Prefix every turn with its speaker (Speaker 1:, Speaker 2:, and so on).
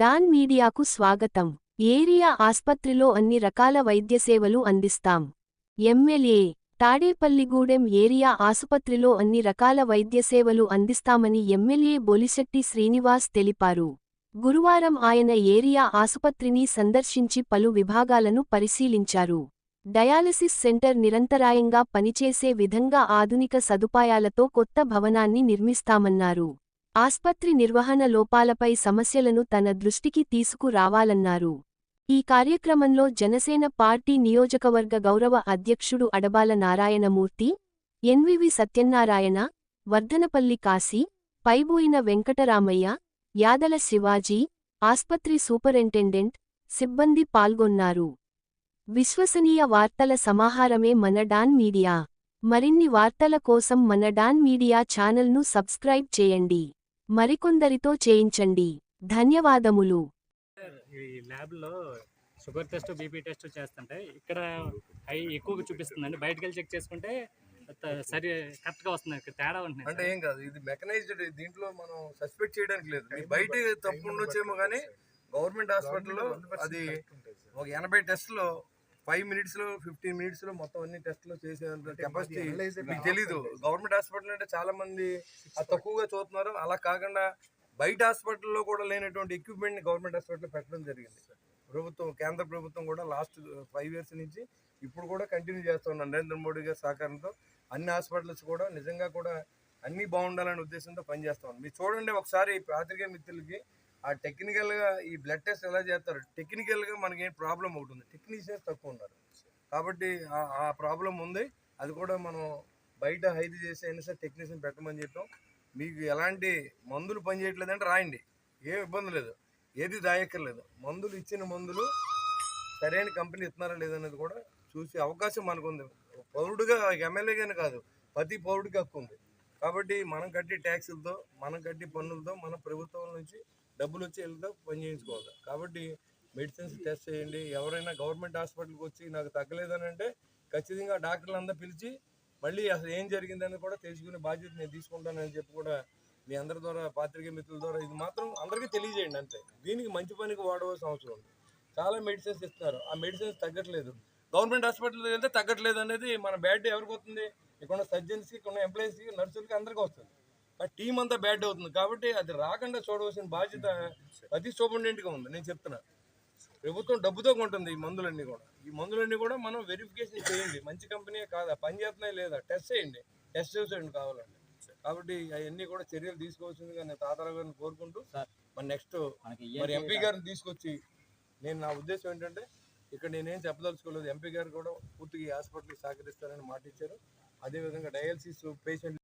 Speaker 1: Don మీడియాకు స్వాగతం. Area ఆస్పత్రిలో అన్ని రకాల వైద్య సేవలు అందిస్తాం. ఎమ్మెల్యే తాడేపల్లిగూడెం ఏరియా ఆసుపత్రిలో అన్ని రకాల వైద్య సేవలు అందిస్తామని ఎమ్మెల్యే బొలిశెట్టి శ్రీనివాస్ తెలిపారు. గురువారం ఆయన ఏరియా ఆసుపత్రిని సందర్శించి పలు విభాగాలను పరిశీలించారు. డయాలసిస్ సెంటర్ నిరంతరాయంగా పనిచేసే విధంగా ఆధునిక సదుపాయాలతో కొత్త భవనాన్ని నిర్మిస్తామన్నారు. ఆస్పత్రి నిర్వహణ లోపాలపై సమస్యలను తన దృష్టికి తీసుకురావాలన్నారు. ఈ కార్యక్రమంలో జనసేన పార్టీ నియోజకవర్గ గౌరవ అధ్యక్షుడు అడబాల నారాయణమూర్తి ఎన్వివి సత్యనారాయణ వర్ధనపల్లి కాశీ పైబోయిన వెంకటరామయ్య యాదల శివాజీ ఆస్పత్రి సూపరింటెండెంట్ సిబ్బంది పాల్గొన్నారు. విశ్వసనీయ వార్తల సమాహారమే మన డాన్ మీడియా. మరిన్ని వార్తల కోసం మన డాన్ మీడియా ఛానల్ను సబ్స్క్రైబ్ చేయండి. మరికొందరితో చేయించండి. ధన్యవాదములు.
Speaker 2: ఈ ల్యాబ్లో షుగర్ టెస్ట్ బీపీ టెస్ట్ చేస్తుంటే ఇక్కడ హై ఎక్కువగా చూపిస్తుందండి. బయటకు వెళ్ళి చెక్ చేసుకుంటే సరి కరెక్ట్గా వస్తుంది ఇక్కడ తేడా ఉంటుంది
Speaker 3: అంటే ఏం కాదు ఇది మెకనైజ్డ్ దీంట్లో మనం సస్పెక్ట్ చేయడానికి లేదు. మీ బయట తప్పు ఉండొచ్చేమో కానీ గవర్నమెంట్ హాస్పిటల్లో అది ఒక ఎనభై టెస్ట్లో ఫైవ్ మినిట్స్లో ఫిఫ్టీన్ మినిట్స్లో మొత్తం అన్ని టెస్ట్లు చేసేంత కెపాసిటీ మీకు తెలీదు. గవర్నమెంట్ హాస్పిటల్ అంటే చాలా మంది అది తక్కువగా చూస్తున్నారు. అలా కాకుండా బయట హాస్పిటల్లో కూడా లేనటువంటి ఎక్విప్మెంట్ని గవర్నమెంట్ హాస్పిటల్ పెట్టడం జరిగింది. ప్రభుత్వం కేంద్ర ప్రభుత్వం కూడా లాస్ట్ ఫైవ్ ఇయర్స్ నుంచి ఇప్పుడు కూడా కంటిన్యూ చేస్తున్నాం నరేంద్ర మోడీ గారి సహకారంతో అన్ని హాస్పిటల్స్ కూడా నిజంగా కూడా అన్ని బాగుండాలనే ఉద్దేశంతో పనిచేస్తాం మీరు చూడండి ఒకసారి పాత్రికేయ మిత్రులకి ఆ టెక్నికల్గా ఈ బ్లడ్ టెస్ట్ ఎలా చేస్తారు? టెక్నికల్గా మనకి ఏం ప్రాబ్లం ఒకటి ఉంది. టెక్నీషియన్స్ తక్కువ ఉన్నారు. కాబట్టి ఆ- ఆ ప్రాబ్లం ఉంది. అది కూడా మనం బయట హైది చేసి అయినా సరే టెక్నీషియన్ పెట్టమని చెప్పాం. మీకు ఎలాంటి మందులు పనిచేయట్లేదంటే రాయండి. ఏం ఇబ్బంది లేదు. ఏది దాయక్కర్లేదు మందులు ఇచ్చిన మందులు సరైన కంపెనీ ఇస్తున్నారా లేదనేది కూడా చూసే అవకాశం మనకు ఉంది పౌరుడుగా ఎమ్మెల్యేగానే కాదు. ప్రతి పౌరుడికి హక్కు ఉంది. కాబట్టి మనం కట్టి ట్యాక్సులతో మనం కట్టి పన్నులతో మన ప్రభుత్వం నుంచి డబ్బులు వచ్చి వెళ్తా పని చేయించుకోవాలి. కాబట్టి మెడిసిన్స్ టెస్ట్ చేయండి. ఎవరైనా గవర్నమెంట్ హాస్పిటల్కి వచ్చి నాకు తగ్గలేదని అంటే ఖచ్చితంగా డాక్టర్లు అందరూ పిలిచి మళ్ళీ అసలు ఏం జరిగిందని కూడా తెలుసుకునే బాధ్యత నేను తీసుకుంటానని చెప్పి కూడా మీ అందరి ద్వారా పాత్రికే మిత్రుల ద్వారా ఇది మాత్రం అందరికీ తెలియజేయండి అంతే. దీనికి మంచి పనికి వాడవలసిన అవసరం ఉంది. చాలా మెడిసిన్స్ ఇస్తున్నారు. ఆ మెడిసిన్స్ తగ్గట్లేదు. గవర్నమెంట్ హాస్పిటల్ వెళ్తే తగ్గట్లేదు అనేది మన బ్యాడ్ ఎవరికి వస్తుంది? ఇక్కడ ఉన్న సర్జన్స్కి ఇక్కడ ఉన్న ఎంప్లాయీస్కి నర్సులకి అందరికీ వస్తుంది. ఆ టీం అంతా బ్యాడ్ అవుతుంది. కాబట్టి అది రాకుండా చూడవలసిన బాధ్యత ప్రతి సూపరింటెండెంట్గా ఉంది. నేను చెప్తున్నా. ప్రభుత్వం డబ్బుతో కొంటుంది ఈ మందులన్నీ కూడా. ఈ మందులన్నీ కూడా మనం వెరిఫికేషన్ చేయండి. మంచి కంపెనీ కాదా. పని చేస్తున్నాయి లేదా? టెస్ట్ చేయండి. టెస్ట్ చేసేయండి కావాలండి కాబట్టి అవన్నీ కూడా చర్యలు తీసుకోవాల్సిందిగా నేను తాతారావు గారిని కోరుకుంటూ. మరి నెక్స్ట్ మరి ఎంపీ గారిని తీసుకొచ్చి నేను నా ఉద్దేశం ఏంటంటే ఇక్కడ నేనేం చెప్పదలుచుకోలేదు. ఎంపీ గారు కూడా పూర్తిగా హాస్పిటల్కి సహకరిస్తారని మాట ఇచ్చారు అదేవిధంగా డయాలసిస్ పేషెంట్